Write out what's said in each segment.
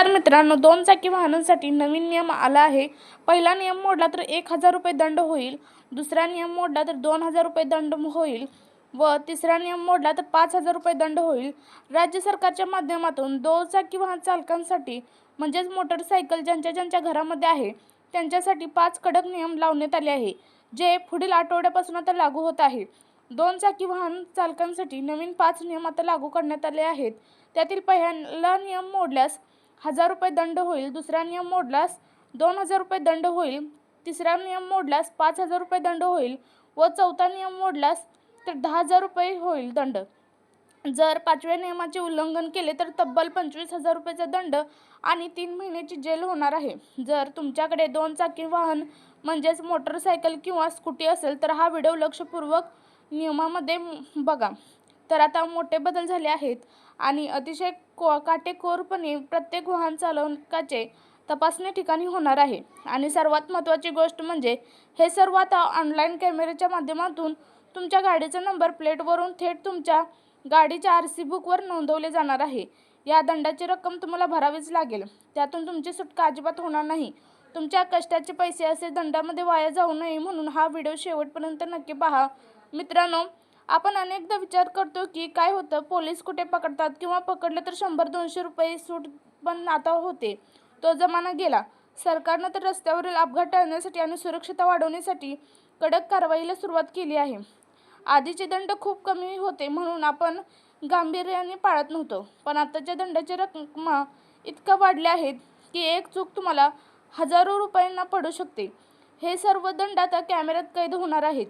नमस्कार मित्रांनो दोन चाकी वाहनांसाठी नवीन नियम आला आहे. पहिला नियम मोडला तर एक हजार रुपये दंड होईल. दुसरा नियम मोडला तर दोन हजार रुपये दंड होईल. व तिसरा नियम मोडला तर पाच हजार रुपये दंड होईल. राज्य सरकारच्या माध्यमातून दोन चाकी वाहन चालकांसाठी म्हणजेच मोटरसायकल ज्यांच्या ज्यांच्या घरामध्ये आहे त्यांच्यासाठी पाच कडक नियम लावण्यात आले आहे जे पुढील आठवड्यापासून आता लागू होत आहे. दोन चाकी वाहन चालकांसाठी नवीन पाच नियम आता लागू करण्यात आले आहेत. त्यातील पहिला नियम मोडल्यास हजार रुपये दंड होईल दुसरा नियम मोडल्यास दोन हजार रुपये दंड होईल तिसरा नियम मोडल्यास पाच हजार रुपये दंड होईल व चौथा नियम मोडल्यास तर दहा हजार रुपये होईल दंड. जर पाचव्या नियमाचे उल्लंघन केले तर तब्बल पंचवीस हजार रुपयाचा दंड आणि तीन महिन्याची जेल होणार आहे. जर तुमच्याकडे दोन चाकी वाहन म्हणजेच मोटरसायकल किंवा स्कूटी असेल तर हा व्हिडिओ लक्षपूर्वक नियमामध्ये बघा. तर आता मोठे बदल झाले आहेत आणि अतिशय को काटेकोरपणे प्रत्येक वाहन चालवकाचे तपासणी ठिकाणी होणार आहे. आणि सर्वात महत्त्वाची गोष्ट म्हणजे हे सर्व आता ऑनलाईन कॅमेऱ्याच्या माध्यमातून तुमच्या गाडीचा नंबर प्लेटवरून थेट तुमच्या गाडीच्या आर सी बुकवर नोंदवले जाणार आहे. या दंडाची रक्कम तुम्हाला भरावीच लागेल. त्यातून तुमची सुटका अजिबात होणार नाही. तुमच्या कष्टाचे पैसे असे दंडामध्ये वाया जाऊ नये म्हणून हा व्हिडिओ शेवटपर्यंत नक्की पहा. मित्रांनो आपण अनेकदा विचार करतो की काय होतं पोलीस कुठे पकडतात किंवा पकडलं तर शंभर दोनशे रुपये सूट पण आता होते. तो जमाना गेला. सरकारनं तर रस्त्यावरील अपघात टाळण्यासाठी आणि सुरक्षता वाढवण्यासाठी कडक कारवाईला सुरुवात केली आहे. आधीचे दंड खूप कमी होते म्हणून आपण गांभीर्याने पाळत नव्हतो. पण आताच्या दंडाची रकमा इतका वाढल्या आहेत की एक चूक तुम्हाला हजारो रुपयांना पडू शकते. हे सर्व दंड आता कॅमेऱ्यात कैद होणार आहेत.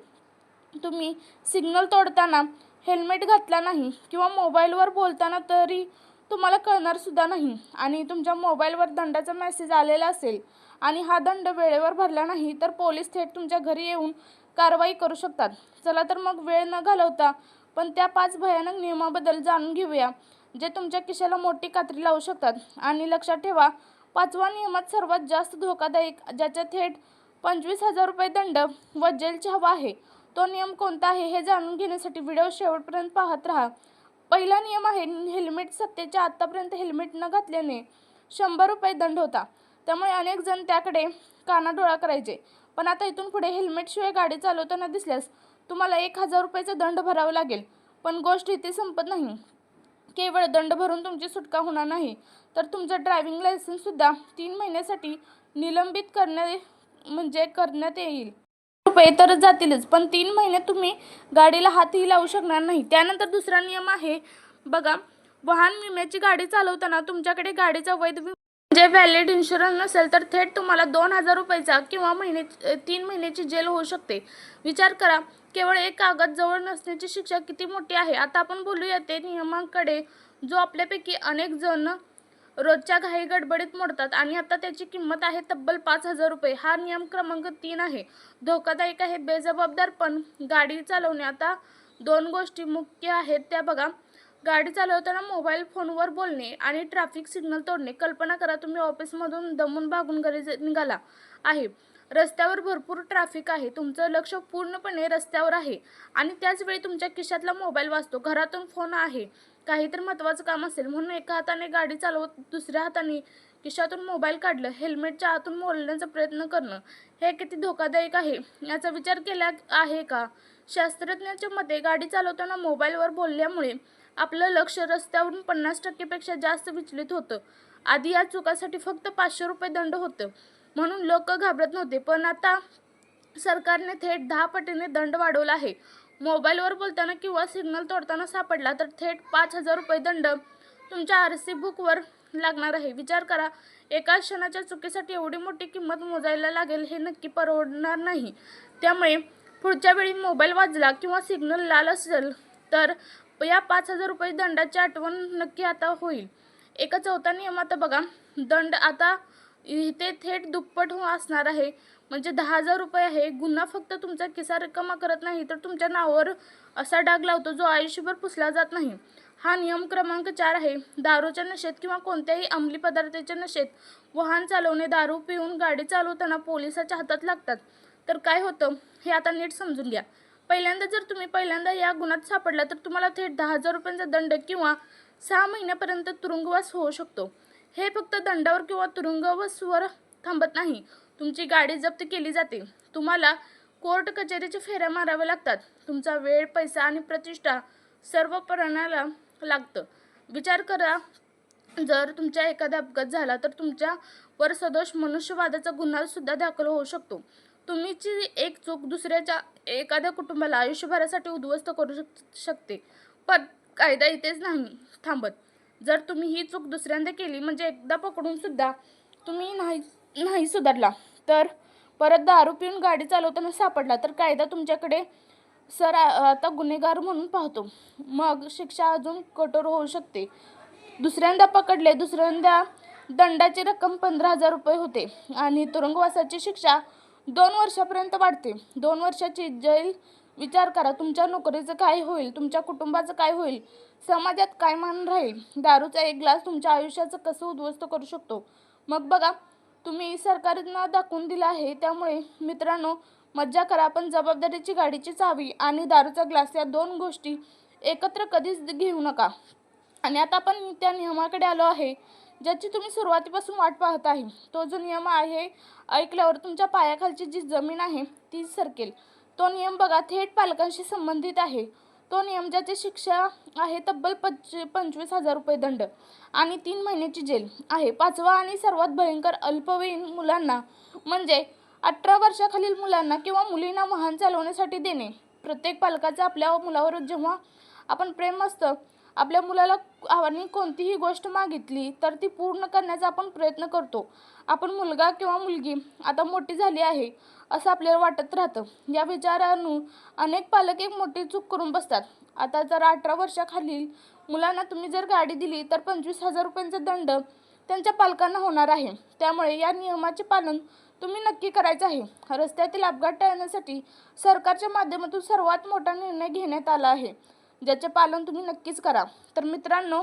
तुम्ही सिग्नल तोडताना हेल्मेट घातला नाही किंवा मोबाईलवर बोलताना तरी तुम्हाला कळणारसुद्धा नाही. आणि तुमच्या मोबाईलवर दंडाचा मेसेज आलेला असेल आणि हा दंड वेळेवर भरला नाही तर पोलीस थेट तुमच्या घरी येऊन कारवाई करू शकतात. चला तर मग वेळ न घालवता पण त्या पाच भयानक नियमाबद्दल जाणून घेऊया जे तुमच्या किशाला मोठी कात्री लावू शकतात. आणि लक्षात ठेवा पाचवा नियमात सर्वात जास्त धोकादायक ज्याच्या थेट पंचवीस हजार रुपये दंड व जेलची हवा आहे. तो नियम कोणता आहे हे जाणून घेण्यासाठी व्हिडिओ शेवटपर्यंत पाहत राहा. पहिला नियम आहे हेल्मेट सत्तेच्या आत्तापर्यंत हेल्मेट न घातल्याने शंभर रुपये दंड होता. त्यामुळे अनेक जण त्याकडे कानाडोळा करायचे. पण आता इथून पुढे हेल्मेटशिवाय गाडी चालवताना दिसल्यास तुम्हाला एक हजार रुपयाचा दंड भरावा लागेल. पण गोष्ट इथे संपत नाही. केवळ दंड भरून तुमची सुटका होणार नाही. तर तुमचं ड्रायव्हिंग लायसन्ससुद्धा तीन महिन्यासाठी निलंबित करण्या म्हणजे करण्यात येईल. रुपये तर जातीलच. पण तीन महिने तुम्ही गाडीला हातही लावू शकणार नाही. त्यानंतर दुसरा नियम आहे बघा वाहन विम्याची गाडी चालवताना तुमच्याकडे गाडीचा वैध म्हणजे व्हॅलिड इन्शुरन्स नसेल तर थेट तुम्हाला दोन हजार रुपयाचा किंवा महिने तीन महिन्याची जेल होऊ शकते. विचार करा केवळ एक कागद जवळ नसण्याची शिक्षा किती मोठी आहे? आता आपण बोलूया ते नियमांकडे जो आपल्यापैकी अनेक जण रोजच्या घाई गडबडीत मोडतात. आणि आता त्याची किंमत आहे तब्बल पाच हजार रुपये. हा नियम क्रमांक तीन आहे. धोकादायक आहे बेजबाबदारपण गाडी चालवणे आता दोन गोष्टी मुख्य आहेत त्या बघा. गाडी चालवताना मोबाईल फोनवर बोलणे आणि ट्रॅफिक सिग्नल तोडणे. कल्पना करा तुम्ही ऑफिसमधून दमून भागून घरी निघाला आहे. रस्त्यावर भरपूर ट्रॅफिक आहे. तुमचं लक्ष पूर्णपणे रस्त्यावर आहे. आणि त्याचवेळी तुमच्या खिशातला मोबाईल वाचतो. घरातून फोन आहे. काहीतरी महत्त्वाचं काम असेल. म्हणून एका हाताने गाडी चालवत दुसऱ्या हाताने खिशातून मोबाईल काढलं. हेल्मेटच्या आतून मोडण्याचा प्रयत्न करणं हे किती धोकादायक आहे? याचा विचार केला आहे का? शास्त्रज्ञांच्या मते गाडी चालवताना मोबाईलवर बोलल्यामुळे आपलं लक्ष रस्त्यावरून पन्नास टक्केपेक्षा जास्त विचलित होतं. आधी या चुकासाठी फक्त पाचशे रुपये दंड होतं. म्हणून लोक घाबरत नव्हते. पण आता सरकारने थेट दहा पटीने दंड वाढवला आहे. मोबाईलवर बोलताना किंवा सिग्नल तोडताना सापडला तर थेट पाच हजार रुपये दंड तुमच्या आर सी बुकवर लागणार आहे. विचार करा एका क्षणाच्या चुकीसाठी एवढी मोठी किंमत मोजायला लागेल हे नक्की परवडणार नाही. त्यामुळे पुढच्या वेळी मोबाईल वाजला किंवा सिग्नल लाल असेल तर या पाच हजार रुपये दंडाची आठवण नक्की आता होईल. एका चौथा नियम आता बघा दंड आता इथे थेट दुप्पट हो असणार आहे. म्हणजे दहा हजार रुपये आहे. गुन्हा फक्त तुमचा किसा रक्कमा करत नाही तर तुमच्या नावावर असा डाग लावतो जो आयुष्यभर पुसला जात नाही. हा नियम क्रमांक चार आहे. दारूच्या नशेत किंवा कोणत्याही अंमली पदार्थाच्या नशेत वाहन चालवणे दारू पिऊन गाडी चालवताना पोलिसाच्या हातात लागतात. तर काय होतं? हे आता नीट समजून घ्या. पहिल्यांदा जर तुम्ही पहिल्यांदा या गुन्ह्यात सापडला तर तुम्हाला थेट दहा हजार रुपयांचा दंड किंवा सहा महिन्यापर्यंत तुरुंगवास होऊ शकतो. हे फक्त दंडावर किंवा तुरुंगावर थांबत नाही. तुमची गाडी जप्त केली जाते. तुम्हाला कोर्ट कचेरीच्या फेऱ्या माराव्या लागतात. तुमचा वेळ पैसा आणि प्रतिष्ठा सर्व प्रणाला लागतं. विचार करा जर तुमच्या एखादा अपघात झाला तर तुमच्यावर सदोष मनुष्यवादाचा गुन्हासुद्धा दाखल होऊ शकतो. तुम्हीची एक चूक दुसऱ्याच्या एखाद्या कुटुंबाला आयुष्यभरासाठी उद्ध्वस्त करू शक शकते. पण कायदा इथेच नाही थांबत. जर तुम्ही ही चूक दुसऱ्यांदा केली म्हणजे एकदा पकडून सुद्धा तुम्ही नाही नाही सुधारला तर परत दारू पिऊन गाडी चालवताना सापडला तर कायदा तुमच्याकडे सर आता गुन्हेगार म्हणून पाहतो. मग शिक्षा अजून कठोर होऊ शकते. दुसऱ्यांदा पकडले दुसऱ्यांदा दंडाची रक्कम पंधरा हजार रुपये होते आणि तुरुंगवासाची शिक्षा दोन वर्षापर्यंत वाढते. दोन वर्षाची जेल विचार करा तुमच्या नोकरीचं काय होईल तुमच्या कुटुंबाचं काय होईल? समाजात काय मान राहील? दारूचा एक ग्लास तुमच्या आयुष्याचं कसं उद्ध्वस्त करू शकतो? मग बघा तुम्ही सरकारनं दाखवून दिलं आहे त्यामुळे मित्रांनो मज्जा करा. पण जबाबदारीची गाडीची चावी आणि दारूचा ग्लास या दोन गोष्टी एकत्र कधीच घेऊ नका. आणि आता आपण त्या नियमाकडे आलो आहे ज्याची तुम्ही सुरुवातीपासून वाट पाहत आहे. तो जो नियम आहे ऐकल्यावर तुमच्या पायाखालची जी जमीन आहे ती सरकेल. तो नियम बघा थेट पालकांशी संबंधित आहे. तो नियम ज्याची शिक्षा आहे तब्बल पंच पंचवीस हजार रुपये दंड आणि तीन महिन्याची जेल आहे. पाचवा आणि सर्वात भयंकर अल्पवयीन मुलांना म्हणजे अठरा वर्षाखालील मुलांना किंवा मुलींना वाहन चालवण्यासाठी देणे. प्रत्येक पालकाचं आपल्या मुलावर जेव्हा आपण प्रेम असतं आपल्या मुलाला आणि कोणतीही गोष्ट मागितली तर ती पूर्ण करण्याचा आपण प्रयत्न करतो. आपण मुलगा किंवा मुलगी आता मोठी झाली आहे असं आपल्याला वाटत राहतं. या विचारानु अनेक पालक एक मोठी चूक करून बसतात. आता जर अठरा वर्षाखालील मुलांना तुम्ही जर गाडी दिली तर पंचवीस हजार रुपयांचा दंड त्यांच्या पालकांना होणार आहे. त्यामुळे या नियमाचे पालन तुम्ही नक्की करायचं आहे. रस्त्यातील अपघात टाळण्यासाठी सरकारच्या माध्यमातून सर्वात मोठा निर्णय घेण्यात आला आहे. ज्याचे पालन तुम्ही नक्कीच करा. तर मित्रांनो